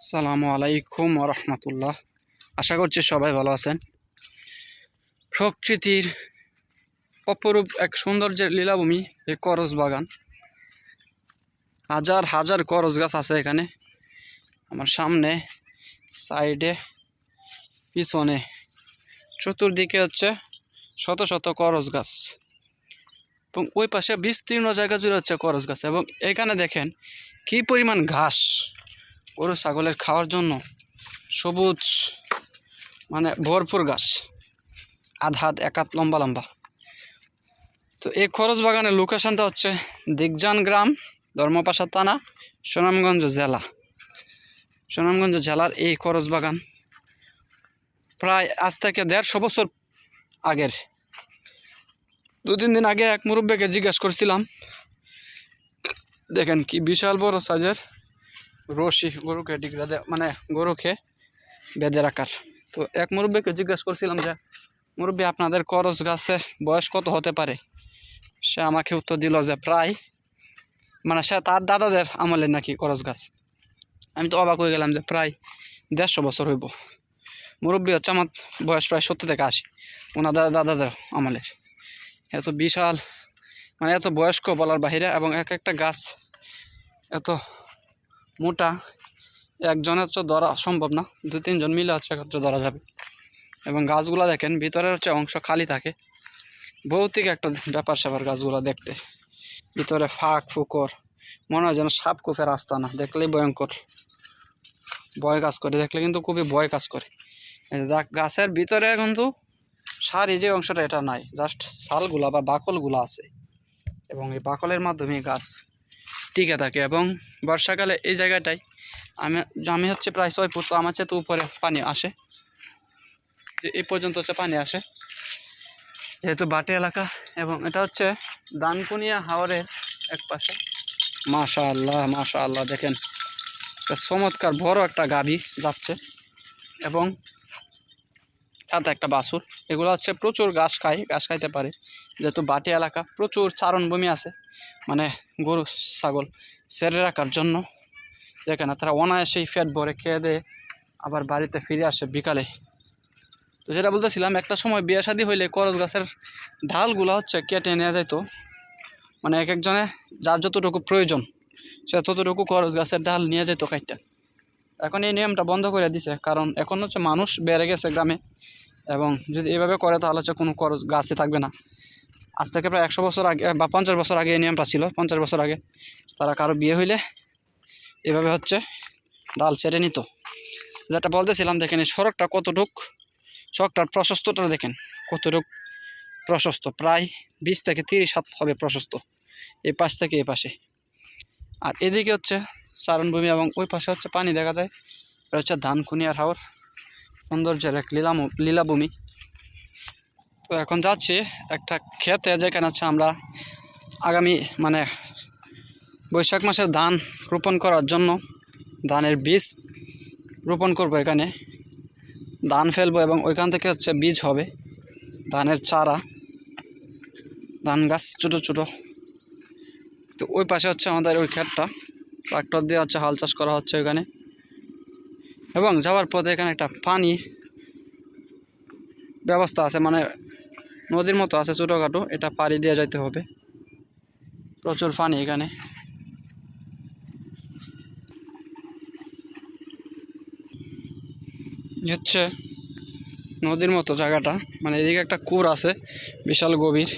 সালামু আলাইকুম রহমতুল্লাহ। আশা করছি সবাই ভালো আছেন। প্রকৃতির অপরূপ এক সৌন্দর্যের লীলাভূমি এই করজ বাগান। হাজার হাজার করজ গাছ আছে এখানে। আমার সামনে, সাইডে, পিছনে, চতুর্দিকে হচ্ছে শত শত করজ গাছ। এবং ওই পাশে বিস্তীর্ণ জায়গা জুড়ে হচ্ছে করজ গাছ। এবং এখানে দেখেন কি পরিমাণ ঘাস। গরু, ছাগলের খাওয়ার জন্য সবুজ মানে ভরপুর গাছ। আধ হাত, এক হাত লম্বা লম্বা। তো এই খরচ বাগানের লোকেশনটা হচ্ছে দিগজান গ্রাম, ধর্মপাশা থানা, সুনামগঞ্জ জেলা। সুনামগঞ্জ জেলার এই খরচ বাগান প্রায় আজ থেকে দেড়শো বছর আগের। দু তিন দিন আগে এক মুরব্বীকে জিজ্ঞেস করছিলাম, দেখেন কি বিশাল বড় সাইজের রশি গরুকে ডিগরা দে মানে গরুকে বেঁধে রাখার। তো এক মুরব্বীকে জিজ্ঞেস করছিলাম যে, মুরব্বী, আপনাদের করস গাছে বয়স কত হতে পারে? সে আমাকে উত্তর দিল যে, প্রায় মানে সে তার দাদাদের আমলের নাকি করস গাছ। আমি তো অবাক হয়ে গেলাম যে, প্রায় দেড়শো বছর হইব। মুরব্বী হচ্ছে আমার বয়স প্রায় সত্তর থেকে আশি, ওনাদের দাদাদের আমলের এত বিশাল মানে এত বয়স্ক বলার বাহিরে এবং এক একটা গাছ এত মোটা, একজনের তো ধরা সম্ভব না দু তিনজন মিলে হচ্ছে একত্রে ধরা যাবে। এবং গাছগুলা দেখেন, ভিতরের হচ্ছে অংশ খালি থাকে। ভৌতিক একটা ব্যাপার স্যাপার গাছগুলো দেখতে। ভিতরে ফাঁক, ফুকর, মনে হয় যেন সাপ কুপের রাস্তা না দেখলেই ভয়ঙ্কর। ভয় কাজ করে, দেখলে কিন্তু খুবই ভয় কাজ করে। গাছের ভিতরে কিন্তু সারি যে অংশটা, এটা নাই, জাস্ট ছালগুলা বা বাকলগুলো আছে। এবং এই বাকলের মাধ্যমে গাছ টিকে থাকে এবং বর্ষাকালে এই জায়গাটায় আমি আমি হচ্ছে প্রায় ছয় ফুট আমার চেয়ে তো উপরে পানি আসে, যে এই পর্যন্ত হচ্ছে পানি আসে। যেহেতু বাটি এলাকা এবং এটা হচ্ছে দানকুনিয়া হাওরের এক পাশে। মাশা আল্লাহ মাশা আল্লাহ দেখেন চমৎকার, বড় একটা গাভী যাচ্ছে এবং সাথে একটা বাছুর। এগুলো হচ্ছে প্রচুর ঘাস খায় ঘাস খাইতে পারে। যেহেতু বাটি এলাকা, প্রচুর চারণভূমি আছে। মানে গরু, ছাগল সেরে রাখার জন্য। যেখানে তারা অনায়াসেই ফ্যাট ভরে খেয়ে দেয়ে আবার বাড়িতে ফিরে আসে বিকালে। তো যেটা বলতেছিলাম, একটা সময় বিয়ে শাদী হইলে করজ গাছের ঢালগুলো হচ্ছে কেটে নেওয়া যাইতো। মানে এক একজনে যার যতটুকু প্রয়োজন, সে ততটুকু করজ গাছের ডাল নিয়ে যেত কাইটটা এখন এই নিয়মটা বন্ধ করে দিছে, কারণ এখন হচ্ছে মানুষ বেড়ে গেছে গ্রামে। এবং যদি এভাবে করে তাহলে হচ্ছে কোনো করজ গাছই থাকবে না। আজ থেকে প্রায় একশো বছর আগে, বা পঞ্চাশ বছর আগে এই নিয়মটা ছিল, পঞ্চাশ বছর আগে। তারা কারও বিয়ে হইলে এভাবে হচ্ছে ডাল ছেড়ে নিত। যেটা বলতেছিলাম, দেখেন এই সড়কটা কতটুক, সড়কটার প্রশস্তটা দেখেন, কতটুক প্রশস্ত। প্রায় বিশ থেকে তিরিশ হাত হবে প্রশস্ত, এই পাশ থেকে এই পাশে। আর এদিকে হচ্ছে চারণভূমি এবং ওই পাশে হচ্ছে পানি দেখা যায়, এটা হচ্ছে ধানকুনিয়ার হাওর। সৌন্দর্যের এক লীলাম লীলাভূমি। তো এখন যাচ্ছি একটা ক্ষেতে যেখানে হচ্ছে আমরা আগামী মানে বৈশাখ মাসের ধান রোপণ করার জন্য ধানের বীজ রোপণ করব এখানে। ধান ফেলব এবং ওইখান থেকে হচ্ছে বীজ হবে, ধানের চারা, ধান গাছ ছোটো ছোটো। তো ওই পাশে হচ্ছে আমাদের ওই ক্ষেতটা, ট্রাক্টর দিয়ে হচ্ছে হাল চাষ করা হচ্ছে ওইখানে। এবং যাওয়ার পথে এখানে একটা পানি ব্যবস্থা আছে মানে নদীর মতো আছে ছোটোখাটো, এটা পাড়ি দেওয়া যাইতে হবে। প্রচুর পানি এখানে। হচ্ছে নদীর মতো জায়গাটা। মানে এদিকে একটা কুর আছে, বিশাল গভীর।